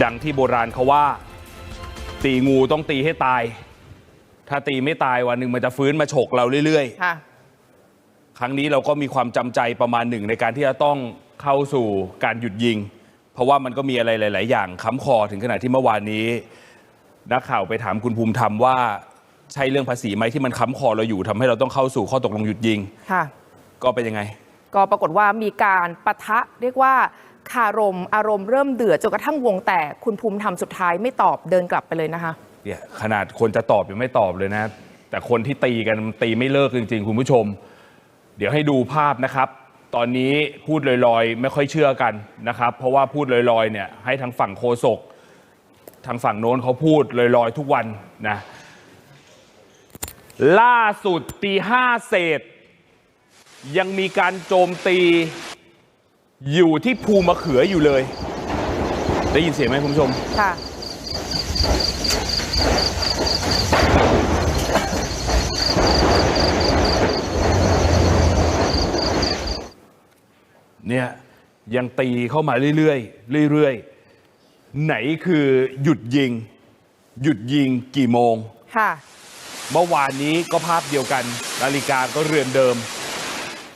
ดังที่โบราณเขาว่า ตีงูต้องตีให้ตาย ถ้าตีไม่ตายวันหนึ่งมันจะฟื้นมาฉกเราเรื่อยค่ะ ๆ ครั้งนี้เราก็มีความจำใจประมาณหนึ่งในการที่จะต้องเข้าสู่การหยุดยิง เพราะว่ามันก็มีอะไรหลาย ๆ อย่างค้ำคอถึงขนาดที่เมื่อวานนี้ นักข่าวไปถามคุณภูมิธรรมว่าใช่เรื่องภาษีไหมที่มันค้ำคอเราอยู่ทำให้เราต้องเข้าสู่ข้อตกลงหยุดยิง ค่ะ ก็เป็นยังไง ก็ปรากฏว่ามีการปะทะเรียกว่า คารม อารมณ์เริ่มเดือดจนกระทั่งวงแตกคุณภูมิธรรมสุดท้ายไม่ตอบเดินกลับไปเลยนะคะเนี่ยขนาดคนจะตอบยังไม่ตอบเลยนะ แต่คนที่ตีกันมันตีไม่เลิกจริง ๆ คุณผู้ชม เดี๋ยวให้ดูภาพนะครับ ตอนนี้พูดลอยๆ ไม่ค่อยเชื่อกันนะครับ เพราะว่าพูดลอยๆเนี่ยให้ทางฝั่งโคศกทางฝั่งโน้นเขาพูดลอยๆทุกวันนะล่าสุดตีห้าเศษ ยังมีการโจมตี อยู่ที่ภูมะเขืออยู่เลย ได้ยินเสียงไหมคุณผู้ชม ค่ะ เนี่ยยังตีเข้ามาเรื่อยๆเรื่อยๆ ไหนคือหยุดยิง หยุดยิงกี่โมง ค่ะ เมื่อวานนี้ก็ภาพเดียวกัน นาฬิกาก็เรือนเดิม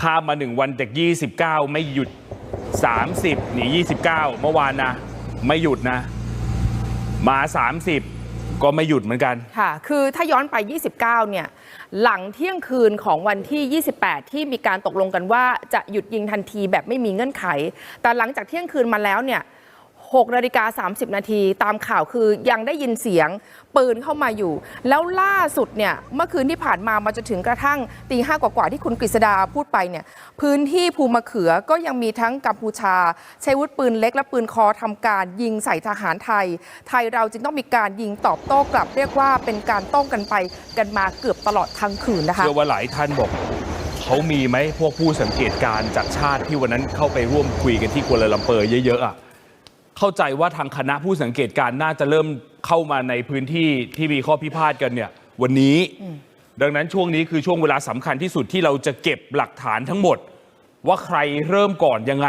ข้ามมาหนึ่งวันจาก 29 ไม่หยุด 30 หนี 29 เมื่อวานนะ ไม่หยุดนะ มา 30 ก็ไม่หยุดเหมือนกัน ค่ะ คือถ้าย้อนไป 29 เนี่ย หลังเที่ยงคืนของวันที่ 28 ที่มีการตกลงกันว่าจะหยุดยิงทันทีแบบไม่มีเงื่อนไข แต่หลังจากเที่ยงคืนมาแล้วเนี่ย 6นาฬิกา30 นาทีตามข่าวคือยังได้ยินเสียงปืนเข้ามาอยู่ แล้วล่าสุดเนี่ยเมื่อคืนที่ผ่านมามาจนถึงกระทั่งตีห้ากว่าๆที่คุณกฤษดาพูดไปเนี่ยพื้นที่ภูมะเขือก็ยังมีทั้งกัมพูชา ใช้วุธปืนเล็กและปืนคอทำการยิงใส่ทหารไทย ไทยเราจึงต้องมีการยิงตอบโต้กลับเรียกว่าเป็นการโต้งกันไปกันมาเกือบตลอดทั้งคืนนะคะเชื่อว่าหลายท่านบอกเขามีไหมพวกผู้สังเกตการณ์จากชาติที่วันนั้นเข้าไปร่วมคุยกันที่กัวลาลัมเปอร์เยอะๆอะ เข้าใจว่าทางคณะผู้สังเกตการณ์น่าจะเริ่มเข้ามาในพื้นที่ที่มีข้อพิพาทกันเนี่ยวันนี้ ดังนั้นช่วงนี้คือช่วงเวลาสำคัญที่สุดที่เราจะเก็บหลักฐานทั้งหมด ว่าใครเริ่มก่อนยังไง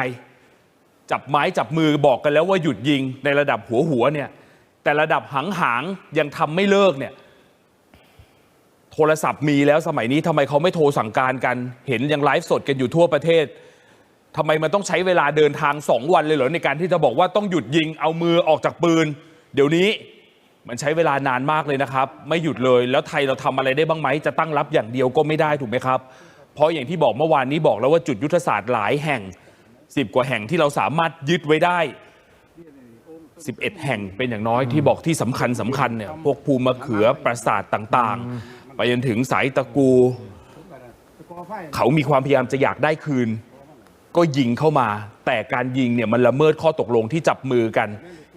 จับไม้จับมือบอกกันแล้วว่าหยุดยิงในระดับหัวหัวๆเนี่ย แต่ระดับหางหางๆยังทำไม่เลิกเนี่ยโทรศัพท์มีแล้วสมัยนี้ทำไมเขาไม่โทรสั่งการกัน เห็นยังไลฟ์สดกันอยู่ทั่วประเทศ ทำไมมันต้องใช้เวลาเดินทางสองวันเลยเหรอในการที่จะบอกว่าต้องหยุดยิงเอามือออกจากปืน เดี๋ยวนี้มันใช้เวลานานมากเลยนะครับ ไม่หยุดเลยแล้วไทยเราทำอะไรได้บ้างไหมจะตั้งรับอย่างเดียวก็ไม่ได้ถูกไหมครับ เพราะอย่างที่บอกเมื่อวานนี้บอกแล้วว่าจุดยุทธศาสตร์หลายแห่ง 10 กว่าแห่งที่เราสามารถยึดไว้ได้ 11 แห่งเป็นอย่างน้อยที่บอกที่สำคัญสำคัญเนี่ยพวกภูมะเขือปราสาทต่างๆ ไปจนถึงสายตะกู เขามีความพยายามจะอยากได้คืน ก็ยิงเข้ามา แต่การยิงเนี่ยมันละเมิดข้อตกลงที่จับมือกัน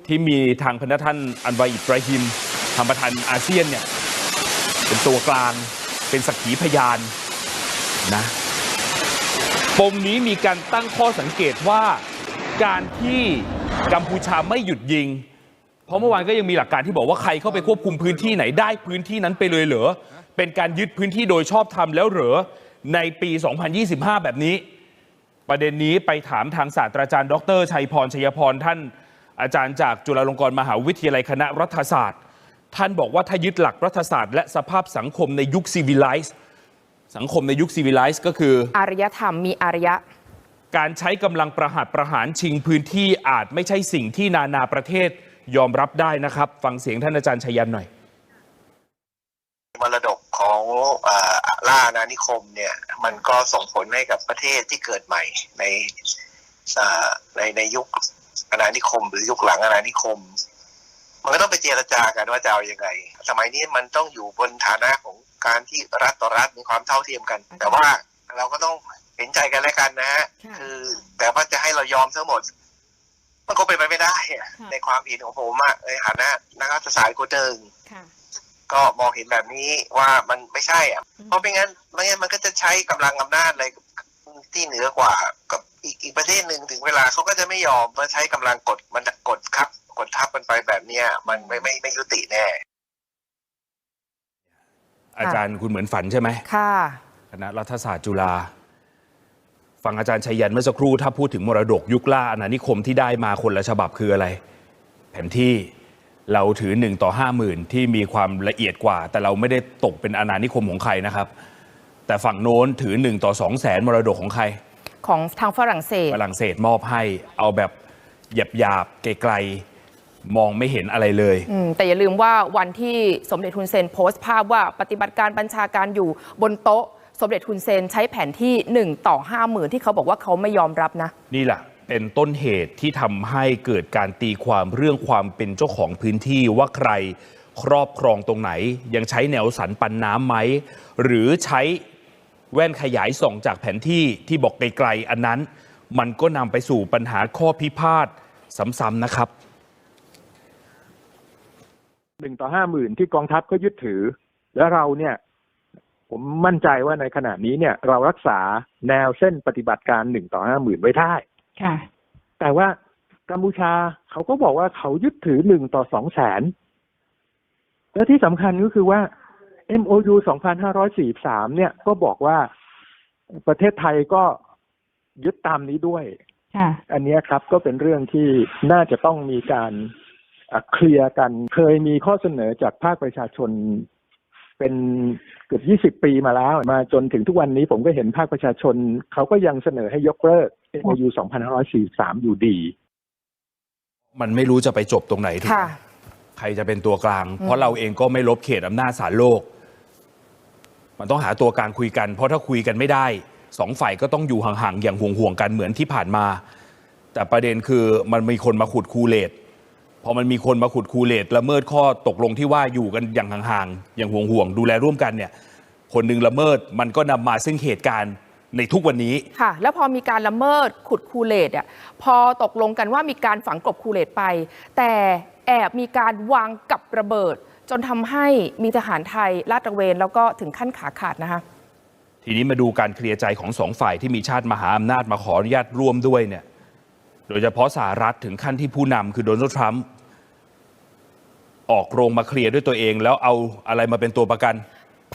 ที่มีทางพนักท่านอันวาอิบราฮิมทางประธานอาเซียนเนี่ยเป็นตัวกลางเป็นสักขีพยานนะปมนี้มีการตั้งข้อสังเกตว่าการที่กัมพูชาไม่หยุดยิง เพราะเมื่อวานก็ยังมีหลักการที่บอกว่าใครเข้าไปควบคุมพื้นที่ไหนได้พื้นที่นั้นไปเลยเหรอเป็นการยึดพื้นที่โดยชอบธรรมแล้วเหรอในปี 2025 แบบนี้ ประเด็นนี้ไปถามทางศาสตราจารย์ ดรชัยพรชัยพรท่านอาจารย์จากจุฬาลงกรณ์มหาวิทยาลัยคณะรัฐศาสตร์ ท่านบอกว่าถ้ายึดหลักรัฐศาสตร์และสภาพสังคมในยุคซีวิไลซ์สังคมในยุคซีวิไลซ์ก็คือ อารยธรรมมีอารยะ การใช้กำลังประหัตประหารชิงพื้นที่อาจไม่ใช่สิ่งที่นานาประเทศยอมรับได้นะครับ ฟังเสียงท่านอาจารย์ชัยยันหน่อยมรดกของเอ่อ ล่าอาณานิคมเนี่ย มันก็ส่งผลให้กับประเทศที่เกิดใหม่ในเอ่อในในยุคอาณานิคม หรือยุคหลังอาณานิคม มันก็ต้องไปเจรจากันว่าจะเอาอยัางไง สมัยนี้มันต้องอยู่บนฐานะของการที่รัฐต่อรัฐมีความเท่าเทียมกัน แต่ว่าเราก็ต้องเห็นใจกันและกันนะฮะค่ะคือแต่ว่าจะให้เรายอมทั้งหมด มันก็เป็นไปไม่ได้อะในความเห็นของผมอะในฐานะนักรัฐศาสตร์คนหนึ่งค่ะ ก็มองเห็นแบบนี้ว่ามันไม่ใช่อะ เพราะไม่งั้นไม่งั้นมันก็จะใช้กำลังอำนาจอะไรที่เหนือกว่ากับอีกอีกประเทศหนึ่งถึงเวลาเขาก็จะไม่ยอมมาใช้กำลังกดมันกดครับกดทับกันไปแบบเนี้ยมันไม่ไม่ไม่ยุติแน่ อาจารย์คุณเหมือนฝันใช่ไหมค่ะคณะรัฐศาสตร์จุฬาฟังอาจารย์ชัยยันเมื่อสักครู่ถ้าพูดถึงมรดกยุคล่าอาณานิคมที่ได้มาคนละฉบับคืออะไรแแผนที่ เราถือ 1 ต่อ 5 0,000 ที่มีความละเอียดกว่า แต่เราไม่ได้ตกเป็นอาณานิคมของใครนะครับ แต่ฝั่งโน้นถือ 1 ต่อ2แสนมรดกของใคร ของทางฝรั่งเศส ฝรั่งเศสมอบให้เอาแบบหยาบหยาบๆไกลๆมองไม่เห็นอะไรเลย อืมแต่อย่าลืมว่าวันที่สมเด็จฮุนเซนโพสต์ภาพว่าปฏิบัติการบัญชาการอยู่บนโต๊ะ สมเด็จฮุนเซนใช้แผนที่ 1 ต่อ 5 0,000 ที่เขาบอกว่าเขาไม่ยอมรับนะ นี่แหละ เป็นต้นเหตุที่ทำให้เกิดการตีความเรื่องความเป็นเจ้าของพื้นที่ว่าใครครอบครองตรงไหน ยังใช้แนวสันปันน้ำไหม หรือใช้แว่นขยายส่องจากแผนที่ที่บอกไกลๆ อันนั้น มันก็นำไปสู่ปัญหาข้อพิพาทซ้ำๆนะครับหนึ่งต่อห้าหมื่นที่กองทัพก็ยึดถือ แล้วเราเนี่ย ผมมั่นใจว่าในขณะนี้เนี่ย เรารักษาแนวเส้นปฏิบัติการหนึ่งต่อห้าหมื่นไว้ได้ ค่ะ แต่ว่ากัมพูชาเขาก็บอกว่าเขายึดถือหนึ่งต่อสองแสนและที่สำคัญก็คือว่า MOU 2543 เนี่ยก็บอกว่าประเทศไทยก็ยึดตามนี้ด้วยค่ะอันเนี้ยครับก็เป็นเรื่องที่น่าจะต้องมีการอะเคลียร์กัน เคยมีข้อเสนอจากภาคประชาชนเป็นเกือบ20ปีมาแล้ว มาจนถึงทุกวันนี้ผมก็เห็นภาคประชาชน เขาก็ยังเสนอให้ยกเลิก MOU 2543 อยู่ดี มันไม่รู้จะไปจบตรงไหนถูกไหมค่ะ ใครจะเป็นตัวกลาง เพราะเราเองก็ไม่ลบเขตอำนาจศาลโลก มันต้องหาตัวกลางคุยกัน เพราะถ้าคุยกันไม่ได้สองฝ่ายก็ต้องอยู่ห่างๆอย่างห่วงๆกันเหมือนที่ผ่านมา แต่ประเด็นคือมันมีคนมาขุดคูเลตพอมันมีคนมาขุดคูเลตละเมิดข้อตกลงที่ว่าอยู่กันอย่างห่างๆอย่างห่วงๆดูแลร่วมกันเนี่ย คนหนึ่งละเมิดมันก็นำมาซึ่งเหตุการณ์ ในทุกวันนี้ ค่ะ แล้วพอมีการละเมิดขุดคูเลตอะพอตกลงกันว่ามีการฝังกลบคูเลตไป แต่แอบมีการวางกับระเบิด จนทำให้มีทหารไทยลาดตระเวน แล้วก็ถึงขั้นขาขาดนะคะทีนี้มาดูการเคลียร์ใจของสองฝ่ายที่มีชาติมหาอำนาจมาขออนุญาตร่วมด้วยเนี่ย โดยเฉพาะสหรัฐถึงขั้นที่ผู้นำคือโดนัลด์ทรัมป์ออกโรงมาเคลียร์ด้วยตัวเอง แล้วเอาอะไรมาเป็นตัวประกัน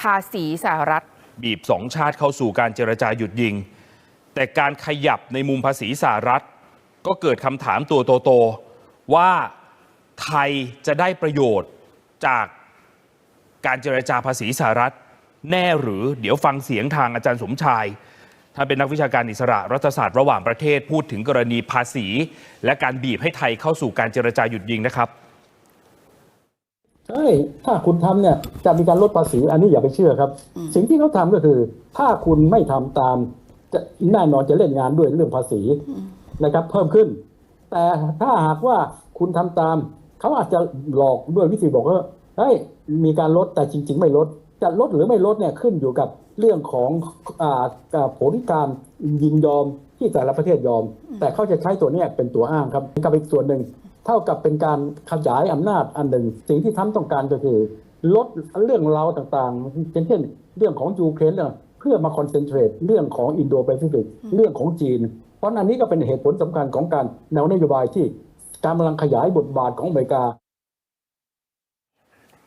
ภาษีสหรัฐ บีบสองชาติเข้าสู่การเจรจาหยุดยิง แต่การขยับในมุมภาษีสหรัฐ ก็เกิดคำถามตัวโตๆว่าไทยจะได้ประโยชน์จากการเจรจาภาษีสหรัฐแน่หรือเดี๋ยวฟังเสียงทางอาจารย์สมชายท่านเป็นนักวิชาการอิสระรัฐศาสตร์ระหว่างประเทศพูดถึงกรณีภาษี และการบีบให้ไทยเข้าสู่การเจรจาหยุดยิงนะครับ ใช่ถ้าคุณทำเนี่ยจะมีการลดภาษีอันนี้อย่าไปเชื่อครับ สิ่งที่เขาทำก็คือ ถ้าคุณไม่ทำตามจะแน่นอนจะเล่นงานด้วยเรื่องภาษีนะครับ เพิ่มขึ้น แต่ถ้าหากว่าคุณทำตาม เขาอาจจะหลอกด้วยวิธีบอกว่าเฮ้ยมีการลดแต่จริง ๆ ไม่ลด จะลดหรือไม่ลดเนี่ยขึ้นอยู่กับเรื่องของอ่าอ่าผลการยินยอมที่แต่ละประเทศยอม แต่เขาจะใช้ตัวเนี้ยเป็นตัวอ้างครับกับอีกส่วนหนึ่ง เท่ากับเป็นการขยายอำนาจอันหนึ่ง สิ่งที่ทรัมป์ต้องการก็คือ ลดเรื่องราวต่างๆเช่นเช่นเรื่องของยูเครนเนี่ยเพื่อมาคอนเซนเทรตเรื่องของอินโดแปซิฟิกเรื่องของจีน เพราะอันนี้ก็เป็นเหตุผลสำคัญของการแนวนโยบายที่การกำลังขยายบทบาทของอเมริกา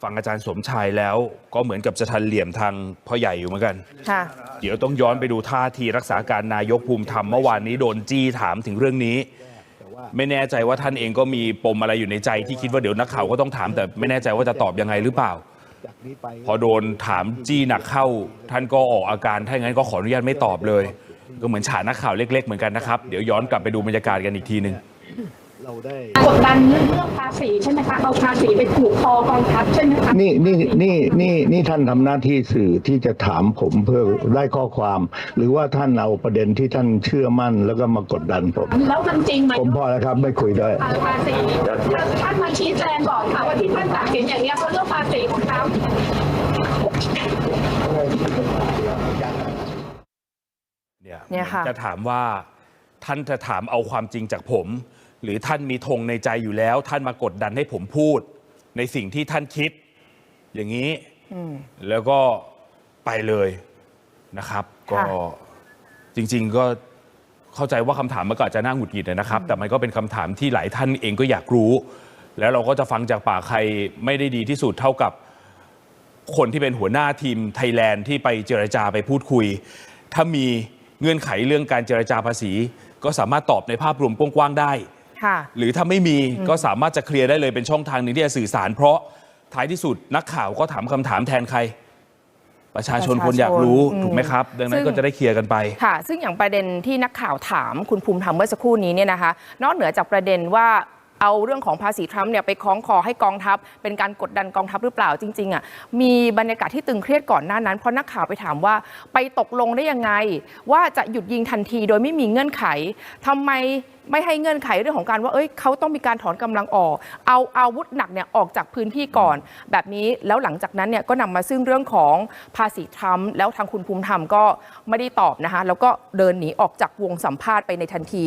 ฟังอาจารย์สมชายแล้วก็เหมือนกับจะทันเหลี่ยมทางพ่อใหญ่อยู่เหมือนกันค่ะเดี๋ยวต้องย้อนไปดูท่าทีรักษาการนายกภูมิธรรมเมื่อวานนี้โดนจี้ถามถึงเรื่องนี้ ไม่แน่ใจว่าท่านเองก็มีปมอะไรอยู่ในใจที่คิดว่าเดี๋ยวนักข่าวก็ต้องถาม แต่ไม่แน่ใจว่าจะตอบยังไงหรือเปล่า พอโดนถามจี้หนักเข้า ท่านก็ออกอาการถ้าอย่างนั้นก็ขออนุญาตไม่ตอบเลย ก็เหมือนฉานักข่าวเล็ก ๆ เหมือนกันนะครับ เดี๋ยวย้อนกลับไปดูบรรยากาศกันอีกทีหนึ่ง กดดันเรื่องภาษีใช่ไหมคะเอาภาษีไปผูกคอกองทัพใช่ไหมคะนี่นี่นี่นี่นี่ท่านทำหน้าที่สื่อที่จะถามผมเพื่อได้ข้อความ หรือว่าท่านเอาประเด็นที่ท่านเชื่อมั่นแล้วก็มากดดันผมแล้วมันจริงไหมผมพอแล้วครับไม่คุยด้วยภาษีท่านมาชี้แจงก่อนค่ะว่าที่ท่านตัดสินอย่างเนี้ยเพราะเรื่องภาษีของเขาเนี่ยเนี่ยค่ะจะถามว่าท่านจะถามเอาความจริงจากผม หรือท่านมีธงในใจอยู่แล้ว ท่านมากดดันให้ผมพูด ในสิ่งที่ท่านคิด อย่างนี้อืมแล้วก็ไปเลยนะครับ ก็ค่ะจริง ๆก็เข้าใจว่าคำถามมันก็อาจจะน่าหงุดหงิดนะครับ แต่มันก็เป็นคำถามที่หลายท่านเองก็อยากรู้ แล้วเราก็จะฟังจากปากใครไม่ได้ดีที่สุดเท่ากับคนที่เป็นหัวหน้าทีมไทยแลนด์ที่ไปเจรจาไปพูดคุย ถ้ามีเงื่อนไขเรื่องการเจรจาภาษี ก็สามารถตอบในภาพรวมกว้างๆได้ค่ะ หรือถ้าไม่มีก็สามารถจะเคลียร์ได้เลยเป็นช่องทางหนึ่งที่จะสื่อสาร เพราะท้ายที่สุดนักข่าวก็ถามคำถามแทนใคร ประชาชนประชาชนคนอยากรู้อืมถูกไหมครับ ดังนั้ซึ่นงก็จะได้เคลียร์กันไปค่ะ ซึ่งอย่างประเด็นที่นักข่าวถามคุณภูมิธรรมเมื่อสักครู่นี้เนี่ยนะคะ นอกเหนือจากประเด็นว่า เอาเรื่องของภาษีทรัมป์เนี่ยไปคล้องคอให้กองทัพ เป็นการกดดันกองทัพหรือเปล่าจริงๆอะมีบรรยากาศที่ตึงเครียดก่อนหน้านั้น เพราะนักข่าวไปถามว่าไปตกลงได้ยังไง ว่าจะหยุดยิงทันทีโดยไม่มีเงื่อนไขทำไมไม่ให้เงื่อนไขเรื่องของการว่าเอ้ยเขาต้องมีการถอนกำลังออก เอาอาวุธหนักเนี่ยออกจากพื้นที่ก่อน แบบนี้แล้วหลังจากนั้นเนี่ยก็นำมาซึ่งเรื่องของภาษีทรัมป์แล้วทางคุณภูมิธรรมก็ไม่ได้ตอบนะคะแล้วก็เดินหนีออกจากวงสัมภาษณ์ไปในทันที